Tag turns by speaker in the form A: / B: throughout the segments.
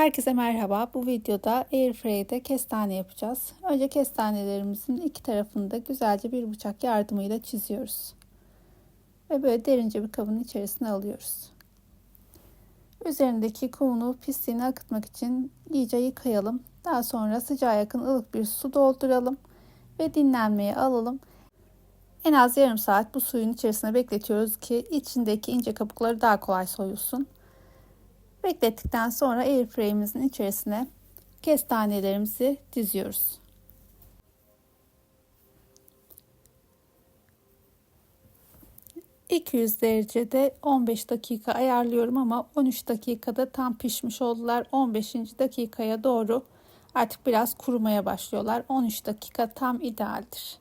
A: Herkese merhaba. Bu videoda Airfryer'de kestane yapacağız. Önce kestanelerimizin iki tarafını da güzelce bir bıçak yardımıyla çiziyoruz. Ve böyle derince bir kabın içerisine alıyoruz. Üzerindeki kumunu pisliğini akıtmak için iyice yıkayalım. Daha sonra sıcağa yakın ılık bir su dolduralım ve dinlenmeye alalım. En az yarım saat bu suyun içerisine bekletiyoruz ki içindeki ince kabukları daha kolay soyulsun. Beklettikten sonra airfryer'imizin içerisine kestanelerimizi diziyoruz. ...200 derecede 15 dakika ayarlıyorum ama 13 dakikada tam pişmiş oldular. 15. dakikaya doğru artık biraz kurumaya başlıyorlar. 13 dakika tam idealdir.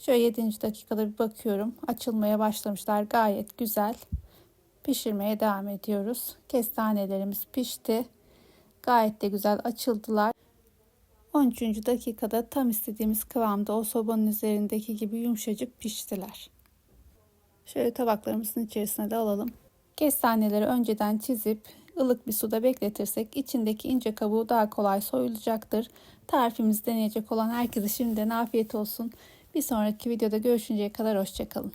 A: Şöyle 7. dakikada bir bakıyorum. Açılmaya başlamışlar. Gayet güzel. Pişirmeye devam ediyoruz. Kestanelerimiz pişti. Gayet de güzel açıldılar. 13. dakikada tam istediğimiz kıvamda o sobanın üzerindeki gibi yumuşacık piştiler. Şöyle tabaklarımızın içerisine de alalım. Kestaneleri önceden çizip ılık bir suda bekletirsek içindeki ince kabuğu daha kolay soyulacaktır. Tarifimizi deneyecek olan herkese şimdiden afiyet olsun. Bir sonraki videoda görüşünceye kadar hoşçakalın.